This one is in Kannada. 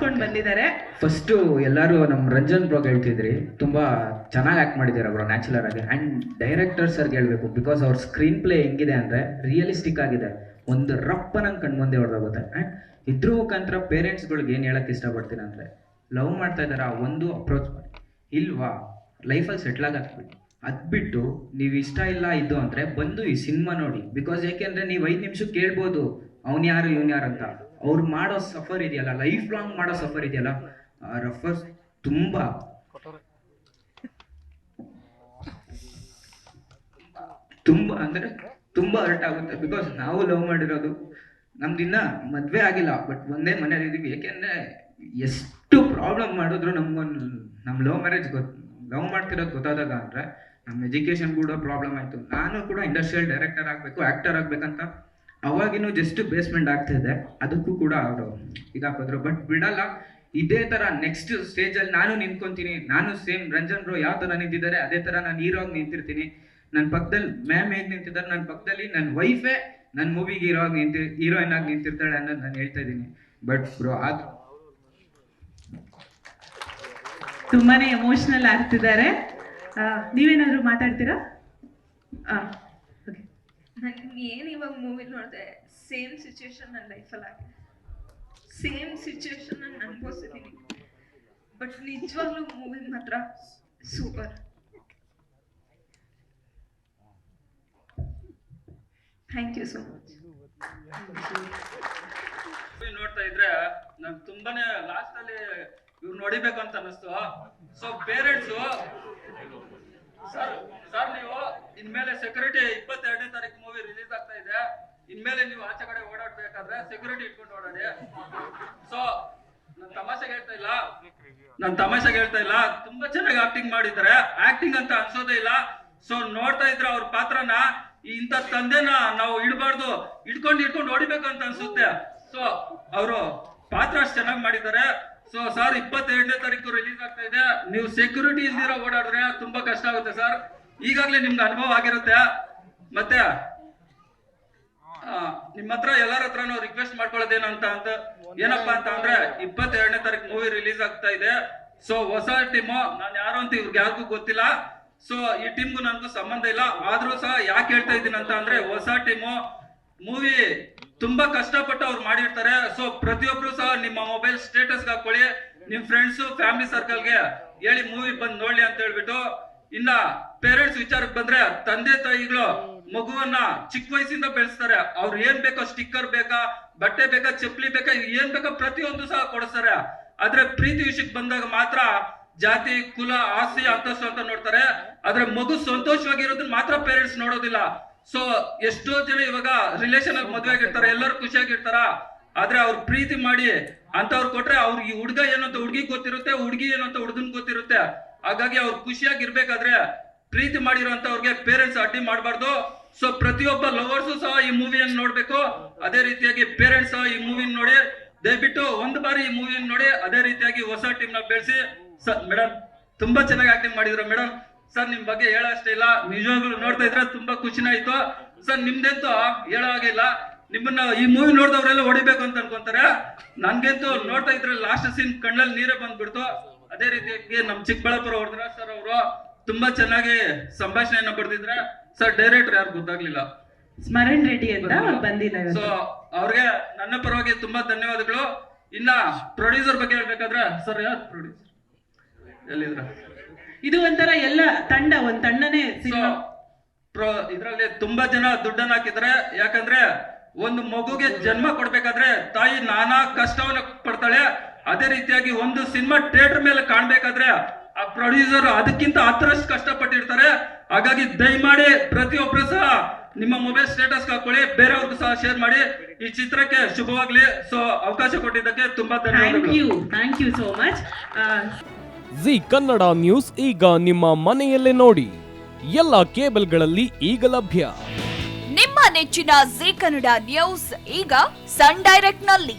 ಹಾರಿಸ್ಕೊಂಡು ಬಂದಿದ್ದಾರೆ. ಫಸ್ಟು ಎಲ್ಲರೂ ನಮ್ಮ ರಂಜನ್ ಬ್ರೋಗ್ ಹೇಳ್ತಿದ್ರಿ, ತುಂಬಾ ಚೆನ್ನಾಗಿ ಆಕ್ಟ್ ಮಾಡಿದಾರೆ ಬ್ರೋ ನ್ಯಾಚುಲರ್ ಆಗಿ. ಅಂಡ್ ಡೈರೆಕ್ಟರ್ ಸರ್ಗೆ ಹೇಳ್ಬೇಕು ಬಿಕಾಸ್ ಅವ್ರ ಸ್ಕ್ರೀನ್ ಪ್ಲೇ ಹೆಂಗಿದೆ ಅಂದ್ರೆ ರಿಯಲಿಸ್ಟಿಕ್ ಆಗಿದೆ. ಒಂದು ರಪ್ಪ ನಂಗೆ ಕಣ್ಮುಂದೆ ಹೊಡೆದೋಗುತ್ತೆ. ಆ್ಯಂಡ್ ಇದ್ರ ಮುಖಾಂತರ ಪೇರೆಂಟ್ಸ್ಗಳಿಗೆ ಏನು ಹೇಳಕ್ಕೆ ಇಷ್ಟಪಡ್ತೀನಿ ಅಂದರೆ ಲವ್ ಮಾಡ್ತಾ ಇದ್ದಾರಾ ಒಂದು ಅಪ್ರೋಚ್ ಮಾಡಿ. ಇಲ್ವಾ? ಲೈಫಲ್ಲಿ ಸೆಟ್ಲ್ ಹಾಕ್ಬಿಡಿ ಅದು ಬಿಟ್ಟು ನೀವು ಇಷ್ಟ ಇಲ್ಲ ಇದು ಅಂದರೆ ಬಂದು ಈ ಸಿನಿಮಾ ನೋಡಿ. ಬಿಕಾಸ್ ಯಾಕೆಂದ್ರೆ ನೀವು ಐದು ನಿಮಿಷ ಕೇಳ್ಬೋದು, ಅವ್ನು ಯಾರು, ಇವ್ನು ಯಾರು ಅಂತ. ಅವ್ರು ಮಾಡೋ ಸಫರ್ ಇದೆಯಲ್ಲ ಲೈಫ್ ಲಾಂಗ್ ಮಾಡೋ ಸಫರ್ ಇದೆಯಲ್ಲ ರಫರ್ ತುಂಬಾ. ತುಂಬಾ ಅಂದ್ರೆ ತುಂಬಾ ಹರ್ಟ್ ಆಗುತ್ತೆ. ಬಿಕಾಸ್ ನಾವು ಲವ್ ಮಾಡಿರೋದು ನಮ್ದಿನ್ನ ಮದುವೆ ಆಗಿಲ್ಲ ಬಟ್ ಒಂದೇ ಮನೇಲಿ ಇದೀವಿ. ಯಾಕೆಂದ್ರೆ ಎಷ್ಟು ಪ್ರಾಬ್ಲಮ್ ಮಾಡಿದ್ರು ನಮ್ಗೊಂದು ನಮ್ಮ ಲವ್ ಮ್ಯಾರೇಜ್ ಗೊತ್ತ ಲವ್ ಮಾಡ್ತಿರೋದು ಗೊತ್ತಾದಾಗ ಅಂದ್ರೆ ನಮ್ಮ ಎಜುಕೇಶನ್ ಕೂಡ ಪ್ರಾಬ್ಲಮ್ ಆಯ್ತು. ನಾನು ಕೂಡ ಇಂಡಸ್ಟ್ರಿಯಲ್ ಡೈರೆಕ್ಟರ್ ಆಗಬೇಕು ಆಕ್ಟರ್ ಆಗಬೇಕಂತ ಅವಾಗಿನೂ ಜಸ್ಟ್ ಬೇಸ್ಮೆಂಟ್ ಇದೆ. ಅದಕ್ಕೂ ಕೂಡ ಅವರು ಇದಾಕಿದ್ರು ಬಟ್ ಬಿಡಲ್ಲ. ಇದೇ ತರ ನೆಕ್ಸ್ಟ್ ಸ್ಟೇಜ್ ಅಲ್ಲಿ ನಾನು ನಿಂತ್ಕೊಂತೀನಿ. ನಾನು ಸೇಮ್ ರಂಜನ್ ಬ್ರೋ ಯಾವ ತರ ನಿಂತಿದ್ದಾರೆ, ಅದೇ ತರ ನಾನು ಹೀರೋ ನಿಂತಿರ್ತೀನಿ. ನನ್ನ ಪಕ್ಕದಲ್ಲಿ ಮ್ಯಾಮ್ ಹೇಗೆ ನಿಂತಿದ್ದಾರೆ ನನ್ನ ಪಕ್ಕದಲ್ಲಿ ನನ್ನ ವೈಫೇ ನನ್ನ ಮೂವಿಗೆ ಹೀರೋ ನಿಂತಿ ಹೀರೋಯಿನ್ ಆಗಿ ನಿಂತಿರ್ತಾಳೆ ಅನ್ನೋದು ನಾನು ಹೇಳ್ತಾ ಇದ್ದೀನಿ. ಬಟ್ ಬ್ರೋ ಆದ್ರೂ ತುಂಬಾನೇ ಎಮೋಷನಲ್ ಆಗ್ತಿದ್ದಾರೆ. ನೀವೇನಾದ್ರೂ ಮಾತಾಡ್ತೀರಾ. ನನಗೆ ಏನು ಇವಾಗ ಮೂವಿ ನೋಡಿದೆ ಸೇಮ್ ಸಿಚುವೇಶನ್ ನನ್ನ ಲೈಫಲ್ಲಿ ಆಗಿದೆ. ಸೇಮ್ ಸಿಚುವೇಶನ್ ನಾನು ಅನ್ಭವಿಸಿದ್ದೀನಿ ಬಟ್ ನಿಜವಾಗ್ಲೂ ಮೂವಿ ಮಾತ್ರ super thank you so much ನೋಡ್ತಾ ಇದ್ರೆ ನಂಗೆ ತುಂಬಾನೇ ಲಾಸ್ಟ್ ಅಲ್ಲಿ ಇವ್ರು ನೋಡಿಬೇಕು ಅಂತ ಅನಿಸ್ತು ಸೊ ಪೇರೆಂಟ್ಸ್ ಸರ್ ಸರ್ ನೀವು? ಇನ್ಮೇಲೆ ಸೆಕ್ಯೂರಿಟಿ ಇಪ್ಪತ್ತೆರಡನೇ ತಾರೀಕು ಮೂವಿ ರಿಲೀಸ್ ಆಗ್ತಾ ಇದೆ. ಇನ್ಮೇಲೆ ನೀವು ಆಚೆ ಕಡೆ ಓಡಾಡ್ಬೇಕಾದ್ರೆ ಸೆಕ್ಯೂರಿಟಿ ಇಟ್ಕೊಂಡು ಓಡಾಡಿ. ಸೊ ನನ್ ತಮಾಷೆಗೆ ಹೇಳ್ತಾ ಇಲ್ಲ. ನನ್ ತಮಾಷೆಗೆ ಹೇಳ್ತಾ ಇಲ್ಲ. ತುಂಬಾ ಚೆನ್ನಾಗಿ ಆಕ್ಟಿಂಗ್ ಮಾಡಿದ್ದಾರೆ. ಆಕ್ಟಿಂಗ್ ಅಂತ ಅನ್ಸೋದೇ ಇಲ್ಲ. ಸೊ ನೋಡ್ತಾ ಇದ್ರೆ ಅವ್ರ ಪಾತ್ರನ ಇಂಥ ತಂದೆನ ನಾವು ಇಡಬಾರ್ದು. ಇಟ್ಕೊಂಡು ಇಟ್ಕೊಂಡು ಅಂತ ಅನ್ಸುತ್ತೆ. ಸೊ ಅವರು ಪಾತ್ರ ಅಷ್ಟು ಚೆನ್ನಾಗಿ ಮಾಡಿದ್ದಾರೆ. ಸೊ ಸರ್ ಇಪ್ಪತ್ತೆರಡನೇ ತಾರೀಕು ರಿಲೀಸ್ ಆಗ್ತಾ ಇದೆ. ನೀವು ಸೆಕ್ಯೂರಿಟಿ ಇಲ್ದಿರೋ ಓಡಾಡಿದ್ರೆ ತುಂಬಾ ಕಷ್ಟ ಆಗುತ್ತೆ ಸರ್ ಈಗಾಗಲೇ ನಿಮ್ಗೆ ಅನುಭವ ಆಗಿರುತ್ತೆ. ಮತ್ತೆ ನಿಮ್ಮ ಹತ್ರ ಎಲ್ಲರ ಹತ್ರನೂ ರಿಕ್ವೆಸ್ಟ್ ಮಾಡ್ಕೊಳ್ಳೋದೇನು ಅಂತ ಅಂತ, ಏನಪ್ಪಾ ಅಂತ ಅಂದ್ರೆ ಇಪ್ಪತ್ತೆರಡನೇ ತಾರೀಕು ಮೂವಿ ರಿಲೀಸ್ ಆಗ್ತಾ ಇದೆ. ಸೊ ಹೊಸ ಟೀಮು ನಾನು ಯಾರು ಅಂತ ಇವ್ರಿಗೆ ಯಾರಿಗೂ ಗೊತ್ತಿಲ್ಲ. ಸೊ ಈ ಟೀಮ್ಗೂ ನನಗೂ ಸಂಬಂಧ ಇಲ್ಲ. ಆದ್ರೂ ಸಹ ಯಾಕೆ ಹೇಳ್ತಾ ಇದ್ದೀನಿ ಅಂತ ಅಂದ್ರೆ ಹೊಸ ಟೀಮು ಮೂವಿ ತುಂಬಾ ಕಷ್ಟಪಟ್ಟು ಅವ್ರು ಮಾಡಿರ್ತಾರೆ. ಸೊ ಪ್ರತಿಯೊಬ್ರು ಸಹ ನಿಮ್ಮ ಮೊಬೈಲ್ ಸ್ಟೇಟಸ್ ಹಾಕೊಳ್ಳಿ. ನಿಮ್ ಫ್ರೆಂಡ್ಸ್ ಫ್ಯಾಮಿಲಿ ಸರ್ಕಲ್ಗೆ ಹೇಳಿ ಮೂವಿ ಬಂದು ನೋಡ್ಲಿ ಅಂತ ಹೇಳ್ಬಿಟ್ಟು ಇನ್ನ ಪೇರೆಂಟ್ಸ್ ವಿಚಾರಕ್ಕೆ ಬಂದ್ರೆ ತಂದೆ ತಾಯಿಗಳು ಮಗುವನ್ನ ಚಿಕ್ಕ ವಯಸ್ಸಿಂದ ಬೆಳೆಸ್ತಾರೆ. ಅವ್ರು ಏನ್ ಬೇಕೋ ಸ್ಟಿಕ್ಕರ್ ಬೇಕಾ, ಬಟ್ಟೆ ಬೇಕಾ, ಚಪ್ಪಲಿ ಬೇಕಾ, ಏನ್ ಬೇಕಾ ಪ್ರತಿಯೊಂದು ಸಹ ಕೊಡಿಸ್ತಾರೆ. ಆದ್ರೆ ಪ್ರೀತಿ ವಿಷಯಕ್ಕೆ ಬಂದಾಗ ಮಾತ್ರ ಜಾತಿ, ಕುಲ, ಆಸ್ತಿ, ಅಂತಸ್ತು ಅಂತ ನೋಡ್ತಾರೆ. ಆದ್ರೆ ಮಗು ಸಂತೋಷವಾಗಿರೋದನ್ನ ಮಾತ್ರ ಪೇರೆಂಟ್ಸ್ ನೋಡೋದಿಲ್ಲ. ಸೊ ಎಷ್ಟೋ ಜನ ಇವಾಗ ರಿಲೇಷನ್ ಆಗಿ ಮದುವೆ ಆಗಿರ್ತಾರೆ, ಎಲ್ಲರೂ ಖುಷಿಯಾಗಿರ್ತಾರ ಆದ್ರೆ ಅವ್ರು ಪ್ರೀತಿ ಮಾಡಿ ಅಂತವ್ರು ಕೊಟ್ರೆ ಅವ್ರಿಗೆ ಹುಡ್ಗ ಏನಂತ ಅಂತ ಹುಡ್ಗಿ ಗೊತ್ತಿರುತ್ತೆ, ಹುಡ್ಗಿ ಏನಂತ ಅಂತ ಹುಡ್ಗನ್ ಗೊತ್ತಿರುತ್ತೆ. ಹಾಗಾಗಿ ಅವ್ರು ಖುಷಿಯಾಗಿರ್ಬೇಕಾದ್ರೆ ಪ್ರೀತಿ ಮಾಡಿರೋಂಥವ್ರಿಗೆ ಪೇರೆಂಟ್ಸ್ ಅಡ್ಡಿ ಮಾಡಬಾರ್ದು. ಸೊ ಪ್ರತಿಯೊಬ್ಬ ಲವರ್ಸು ಸಹ ಈ ಮೂವಿಯನ್ನು ನೋಡ್ಬೇಕು. ಅದೇ ರೀತಿಯಾಗಿ ಪೇರೆಂಟ್ಸ್ ಸಹ ಈ ಮೂವಿನ ನೋಡಿ, ದಯವಿಟ್ಟು ಒಂದ್ ಬಾರಿ ಈ ಮೂವಿನ ನೋಡಿ, ಅದೇ ರೀತಿಯಾಗಿ ಹೊಸ ಟೀಮ್ನ ಬೆಳೆಸಿ. ಮೇಡಮ್ ತುಂಬಾ ಚೆನ್ನಾಗಿ ಆಕ್ಟಿಂಗ್ ಮಾಡಿದ್ರು. ಮೇಡಮ್ ಸರ್ ನಿಮ್ ಬಗ್ಗೆ ಹೇಳೋಷ್ಟೇ ಇಲ್ಲ. ನಿಜವಾಗ್ಲೂ ನೋಡ್ತಾ ಇದ್ರೆ ತುಂಬಾ ಖುಷಿನಾಯ್ತು ಸರ್ ನಿಮ್ದಂತೂ ಹೇಳೋ ಹಾಗಿಲ್ಲ ನಿಮ್ಮನ್ನ ಈ ಮೂವಿ ನೋಡಿದವರೆಲ್ಲ ಹೊಡಿಬೇಕು ಅಂತ ಅನ್ಕೊಂತಾರೆ. ನನ್ಗಂತೂ ನೋಡ್ತಾ ಇದ್ರೆ ಲಾಸ್ಟ್ ಸೀನ್ ಕಣ್ಣಲ್ಲಿ ನೀರೇ ಬಂದ್ಬಿಡ್ತು. ಅದೇ ರೀತಿಯಾಗಿ ನಮ್ ಚಿಕ್ಕಬಳ್ಳಾಪುರ ಹೊಡೆದ್ರ ಸರ್ ಅವರು ತುಂಬಾ ಚೆನ್ನಾಗಿ ಸಂಭಾಷಣೆಯನ್ನ ಪಡೆದಿದ್ರೆ ಸರ್ ಡೈರೆಕ್ಟರ್ ಯಾರು ಗೊತ್ತಾಗ್ಲಿಲ್ಲ. ಸ್ಮರಣ್ ರೆಡ್ಡಿ ಅಂತ ಅವ್ರು ಬಂದಿಲ್ಲ ಸೊ ಅವ್ರಿಗೆ ನನ್ನ ಪರವಾಗಿ ತುಂಬಾ ಧನ್ಯವಾದಗಳು. ಇನ್ನ ಪ್ರೊಡ್ಯೂಸರ್ ಬಗ್ಗೆ ಹೇಳ್ಬೇಕಾದ್ರೆ ಸರ್ ಯಾರು ಪ್ರೊಡ್ಯೂಸರ್ ಎಲ್ಲಿದ್ರ? ಇದು ಒಂಥರ ಎಲ್ಲ ತಂಡ ಒಂದ್ ತಂಡನೇ ಸಿನಿಮಾ. ಪ್ರೊ ಇದ್ರಲ್ಲಿ ತುಂಬಾ ಜನ ದುಡ್ಡನ್ನ ಹಾಕಿದ್ರೆ ಯಾಕಂದ್ರೆ ಒಂದು ಮಗುಗೆ ಜನ್ಮ ಕೊಡ್ಬೇಕಾದ್ರೆ ತಾಯಿ ನಾನಾ ಕಷ್ಟವನ್ನ ಪಡ್ತಾಳೆ. ಅದೇ ರೀತಿಯಾಗಿ ಒಂದು ಸಿನಿಮಾ ಥಿಯೇಟರ್ ಮೇಲೆ ಕಾಣ್ಬೇಕಾದ್ರೆ ಆ ಪ್ರೊಡ್ಯೂಸರ್ ಅದಕ್ಕಿಂತ ಹತ್ತರಷ್ಟು ಕಷ್ಟಪಟ್ಟಿರ್ತಾರೆ. ಹಾಗಾಗಿ ದಯಮಾಡಿ ಪ್ರತಿಯೊಬ್ರು ಸಹ ನಿಮ್ಮ ಮೊಬೈಲ್ ಸ್ಟೇಟಸ್ ಹಾಕೊಳ್ಳಿ ಬೇರೆಯವ್ರಿಗೂ ಸಹ ಶೇರ್ ಮಾಡಿ. ಈ ಚಿತ್ರಕ್ಕೆ ಶುಭವಾಗ್ಲಿ. ಸೊ ಅವಕಾಶ ಕೊಟ್ಟಿದ್ದಕ್ಕೆ ತುಂಬಾ ಥ್ಯಾಂಕ್ ಧನ್ಯವಾದಗಳು you thank you so much Zee Kannada news ಈಗ ನಿಮ್ಮ ಮನೆಯಲ್ಲೇ ನೋಡಿ. ಎಲ್ಲ ಕೇಬಲ್ಗಳಲ್ಲಿ ಈಗ ಲಭ್ಯ. ನಿಮ್ಮ ನೆಚ್ಚಿನ ಜಿ ಕನ್ನಡ ನ್ಯೂಸ್ ಈಗ ಸನ್ ಡೈರೆಕ್ಟ್ನಲ್ಲಿ.